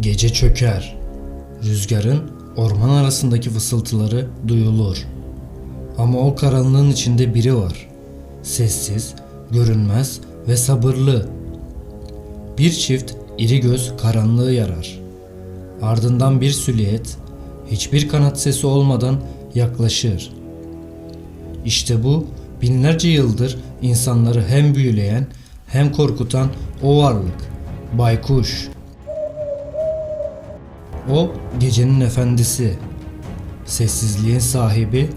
Gece çöker. Rüzgarın orman arasındaki fısıltıları duyulur. Ama o karanlığın içinde biri var. Sessiz, görünmez ve sabırlı. Bir çift iri göz karanlığı yarar. Ardından bir süliyet, hiçbir kanat sesi olmadan yaklaşır. İşte bu binlerce yıldır insanları hem büyüleyen hem korkutan o varlık. Baykuş. O gecenin efendisi. Sessizliğin sahibi,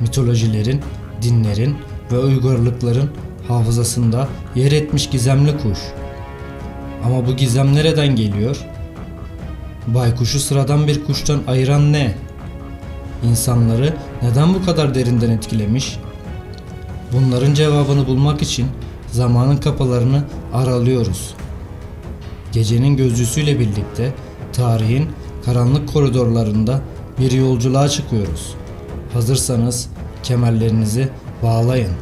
mitolojilerin, dinlerin ve uygarlıkların hafızasında yer etmiş gizemli kuş. Ama bu gizem nereden geliyor? Baykuşu sıradan bir kuştan ayıran ne? İnsanları neden bu kadar derinden etkilemiş? Bunların cevabını bulmak için zamanın kapılarını aralıyoruz. Gecenin gözcüsüyle birlikte tarihin karanlık koridorlarında bir yolculuğa çıkıyoruz. Hazırsanız kemerlerinizi bağlayın.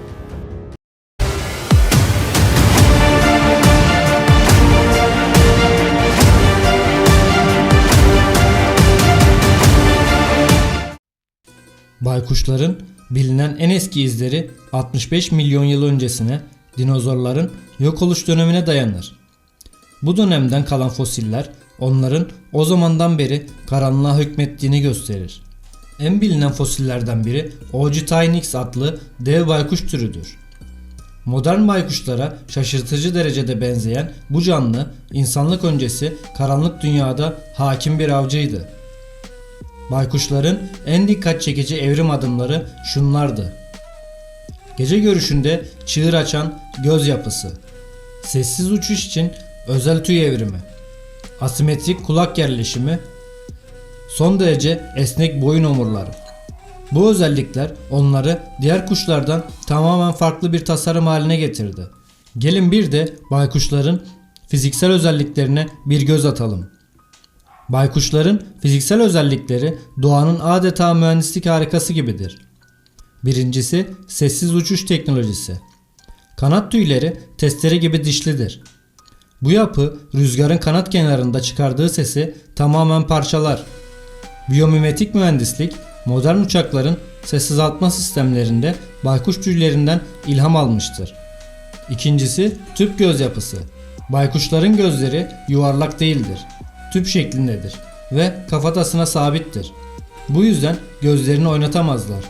Baykuşların bilinen en eski izleri 65 milyon yıl öncesine dinozorların yok oluş dönemine dayanır. Bu dönemden kalan fosiller onların o zamandan beri karanlığa hükmettiğini gösterir. En bilinen fosillerden biri Ogitynix adlı dev baykuş türüdür. Modern baykuşlara şaşırtıcı derecede benzeyen bu canlı insanlık öncesi karanlık dünyada hakim bir avcıydı. Baykuşların en dikkat çekici evrim adımları şunlardı. Gece görüşünde çığır açan göz yapısı. Sessiz uçuş için özel tüy evrimi. Asimetrik kulak yerleşimi. Son derece esnek boyun omurları. Bu özellikler onları diğer kuşlardan tamamen farklı bir tasarım haline getirdi. Gelin bir de baykuşların fiziksel özelliklerine bir göz atalım. Baykuşların fiziksel özellikleri doğanın adeta mühendislik harikası gibidir. Birincisi sessiz uçuş teknolojisi. Kanat tüyleri testere gibi dişlidir. Bu yapı rüzgarın kanat kenarında çıkardığı sesi tamamen parçalar. Biyomimetik mühendislik modern uçakların ses azaltma sistemlerinde baykuş tüylerinden ilham almıştır. İkincisi tüp göz yapısı. Baykuşların gözleri yuvarlak değildir tüp şeklindedir ve kafatasına sabittir. Bu yüzden gözlerini oynatamazlar.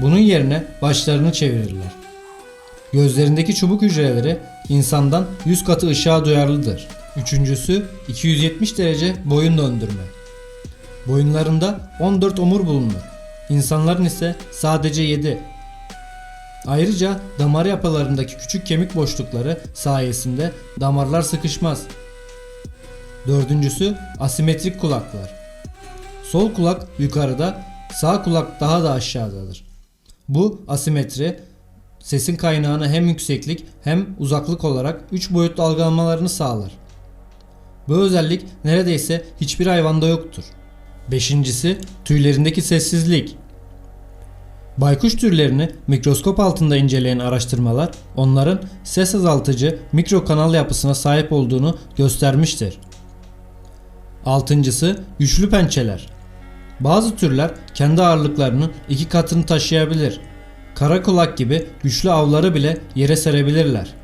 Bunun yerine başlarını çevirirler. Gözlerindeki çubuk hücreleri insandan 100 katı ışığa duyarlıdır. Üçüncüsü 270 derece boyun döndürme. Boyunlarında 14 omur bulunur. İnsanların ise sadece 7. Ayrıca damar yapılarındaki küçük kemik boşlukları sayesinde damarlar sıkışmaz Dördüncüsü asimetrik kulaklar. Sol kulak yukarıda, sağ kulak daha da aşağıdadır. Bu asimetri sesin kaynağını hem yükseklik hem uzaklık olarak 3 boyutlu algılamalarını sağlar. Bu özellik neredeyse hiçbir hayvanda yoktur. Beşincisi tüylerindeki sessizlik. Baykuş türlerini mikroskop altında inceleyen araştırmalar onların ses azaltıcı mikro kanal yapısına sahip olduğunu göstermiştir. Altıncısı güçlü pençeler. Bazı türler kendi ağırlıklarının iki katını taşıyabilir. Kara kulak gibi güçlü avları bile yere serebilirler.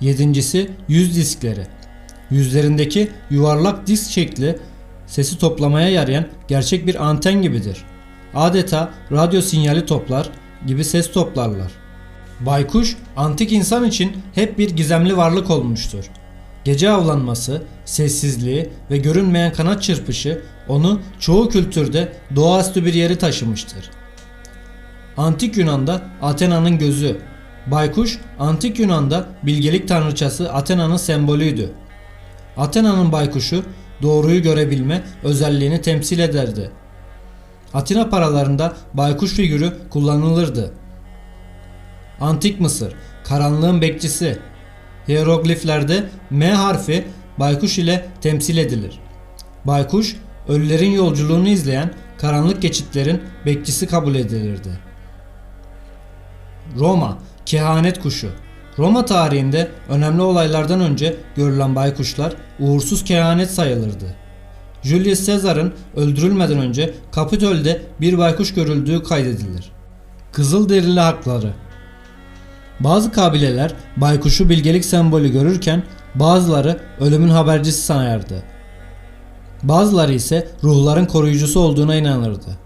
Yedincisi yüz diskleri. Yüzlerindeki yuvarlak disk şekli sesi toplamaya yarayan gerçek bir anten gibidir. Adeta radyo sinyali toplar gibi ses toplarlar. Baykuş antik insan için hep bir gizemli varlık olmuştur. Gece avlanması, sessizliği ve görünmeyen kanat çırpışı onu çoğu kültürde doğaüstü bir yere taşımıştır. Antik Yunan'da Athena'nın gözü, baykuş Antik Yunan'da bilgelik tanrıçası Athena'nın sembolüydü. Athena'nın baykuşu doğruyu görebilme özelliğini temsil ederdi. Atina paralarında baykuş figürü kullanılırdı. Antik Mısır, karanlığın bekçisi, Hierogliflerde M harfi baykuş ile temsil edilir. Baykuş, ölülerin yolculuğunu izleyen karanlık geçitlerin bekçisi kabul edilirdi. Roma, kehanet kuşu. Roma tarihinde önemli olaylardan önce görülen baykuşlar uğursuz kehanet sayılırdı. Julius Caesar'ın öldürülmeden önce Kapitol'de bir baykuş görüldüğü kaydedilir. Kızılderili hakları Bazı kabileler baykuşu bilgelik sembolü görürken bazıları ölümün habercisi sanardı. Bazıları ise ruhların koruyucusu olduğuna inanırdı.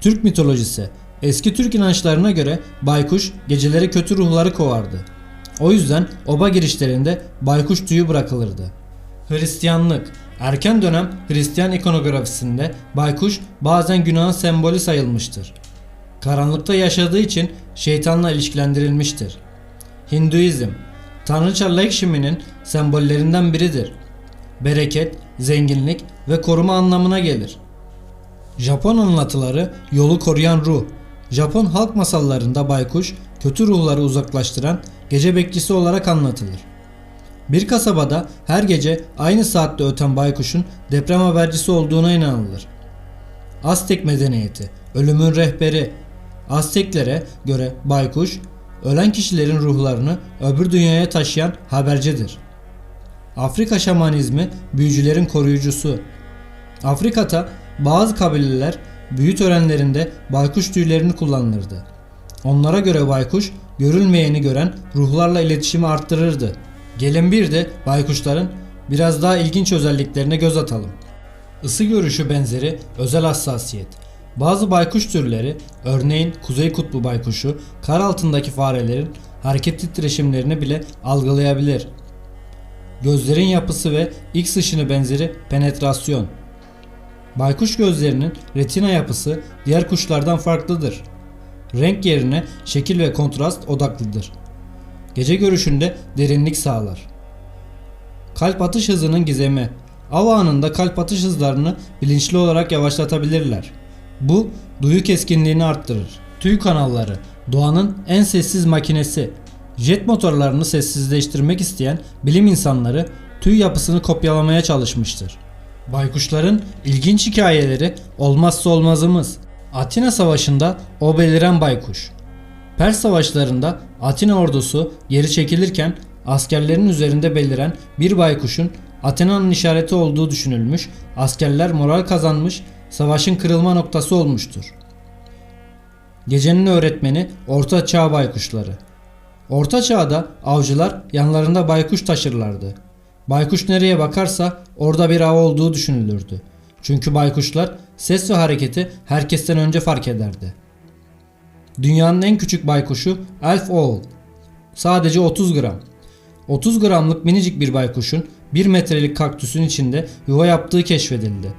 Türk mitolojisi Eski Türk inançlarına göre baykuş geceleri kötü ruhları kovardı. O yüzden oba girişlerinde baykuş tüyü bırakılırdı. Hristiyanlık Erken dönem Hristiyan ikonografisinde baykuş bazen günahın sembolü sayılmıştır. Karanlıkta yaşadığı için şeytanla ilişkilendirilmiştir. Hinduizm Tanrıça Lakshmi'nin sembollerinden biridir. Bereket, zenginlik ve koruma anlamına gelir. Japon anlatıları yolu koruyan ruh. Japon halk masallarında baykuş kötü ruhları uzaklaştıran gece bekçisi olarak anlatılır. Bir kasabada her gece aynı saatte öten baykuşun deprem habercisi olduğuna inanılır. Aztek medeniyeti, ölümün rehberi. Azteklere göre baykuş, ölen kişilerin ruhlarını öbür dünyaya taşıyan habercidir. Afrika şamanizmi büyücülerin koruyucusu. Afrika'da bazı kabileler büyü törenlerinde baykuş tüylerini kullanırdı. Onlara göre baykuş görülmeyeni gören ruhlarla iletişimi arttırırdı. Gelin bir de baykuşların biraz daha ilginç özelliklerine göz atalım. Isı görüşü benzeri özel hassasiyet. Bazı baykuş türleri, örneğin kuzey kutbu baykuşu, kar altındaki farelerin hareket titreşimlerini bile algılayabilir. Gözlerin yapısı ve X ışını benzeri penetrasyon. Baykuş gözlerinin retina yapısı diğer kuşlardan farklıdır. Renk yerine şekil ve kontrast odaklıdır. Gece görüşünde derinlik sağlar. Kalp atış hızının gizemi. Av anında kalp atış hızlarını bilinçli olarak yavaşlatabilirler. Bu duyu keskinliğini arttırır. Tüy kanalları doğanın en sessiz makinesi. Jet motorlarını sessizleştirmek isteyen bilim insanları tüy yapısını kopyalamaya çalışmıştır. Baykuşların ilginç hikayeleri olmazsa olmazımız. Atina Savaşı'nda o beliren baykuş. Pers savaşlarında Atina ordusu geri çekilirken askerlerin üzerinde beliren bir baykuşun Atina'nın işareti olduğu düşünülmüş, askerler moral kazanmış, savaşın kırılma noktası olmuştur. Gecenin öğretmeni Orta Çağ baykuşları. Orta Çağ'da avcılar yanlarında baykuş taşırlardı. Baykuş nereye bakarsa orada bir av olduğu düşünülürdü. Çünkü baykuşlar ses ve hareketi herkesten önce fark ederdi. Dünyanın en küçük baykuşu Elf Owl. Sadece 30 gram. 30 gramlık minicik bir baykuşun 1 metrelik kaktüsün içinde yuva yaptığı keşfedildi.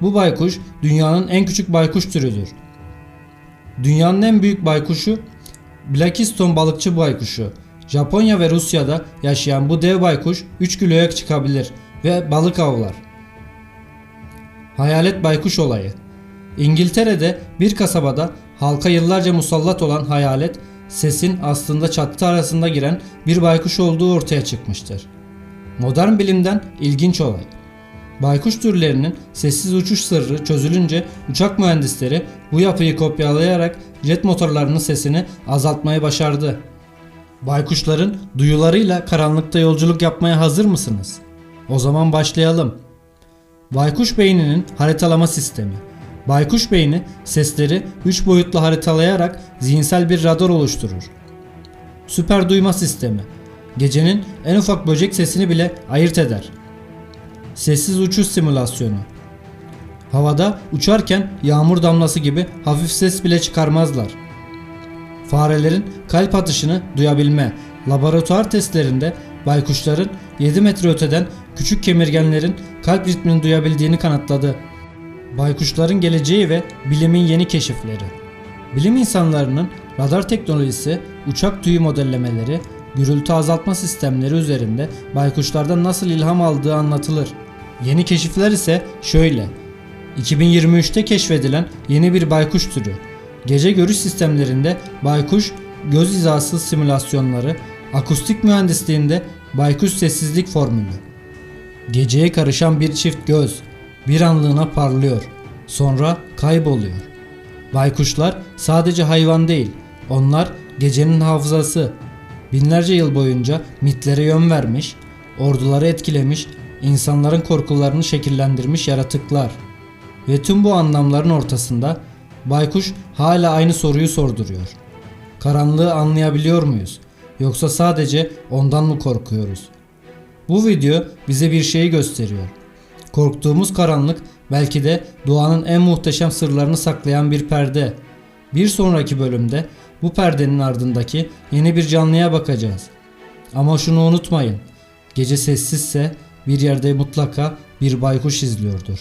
Bu baykuş dünyanın en küçük baykuş türüdür. Dünyanın en büyük baykuşu Blackiston balıkçı baykuşu. Japonya ve Rusya'da yaşayan bu dev baykuş 3 kiloya çıkabilir ve balık avlar. Hayalet baykuş olayı. İngiltere'de bir kasabada halka yıllarca musallat olan hayalet sesin aslında çatı arasında giren bir baykuş olduğu ortaya çıkmıştır. Modern bilimden ilginç olay. Baykuş türlerinin sessiz uçuş sırrı çözülünce uçak mühendisleri bu yapıyı kopyalayarak jet motorlarının sesini azaltmayı başardı. Baykuşların duyularıyla karanlıkta yolculuk yapmaya hazır mısınız? O zaman başlayalım. Baykuş beyninin haritalama sistemi. Baykuş beyni sesleri 3 boyutlu haritalayarak zihinsel bir radar oluşturur. Süper duyma sistemi. Gecenin en ufak böcek sesini bile ayırt eder. Sessiz uçuş simülasyonu. Havada uçarken yağmur damlası gibi hafif ses bile çıkarmazlar. Farelerin kalp atışını duyabilme. Laboratuvar testlerinde baykuşların 7 metre öteden küçük kemirgenlerin kalp ritmini duyabildiğini kanıtladı. Baykuşların geleceği ve bilimin yeni keşifleri. Bilim insanlarının radar teknolojisi, uçak tüyü modellemeleri, gürültü azaltma sistemleri üzerinde baykuşlardan nasıl ilham aldığı anlatılır. Yeni keşifler ise şöyle. 2023'te keşfedilen yeni bir baykuş türü. Gece görüş sistemlerinde baykuş göz hizası simülasyonları, akustik mühendisliğinde baykuş sessizlik formülü. Geceye karışan bir çift göz bir anlığına parlıyor, sonra kayboluyor. Baykuşlar sadece hayvan değil, onlar gecenin hafızası. binlerce yıl boyunca mitlere yön vermiş, orduları etkilemiş, insanların korkularını şekillendirmiş yaratıklar. Ve tüm bu anlamların ortasında baykuş hala aynı soruyu sorduruyor. Karanlığı anlayabiliyor muyuz? Yoksa sadece ondan mı korkuyoruz? Bu video bize bir şeyi gösteriyor. Korktuğumuz karanlık belki de doğanın en muhteşem sırlarını saklayan bir perde. Bir sonraki bölümde bu perdenin ardındaki yeni bir canlıya bakacağız. Ama şunu unutmayın. Gece sessizse bir yerde mutlaka bir baykuş izliyordur.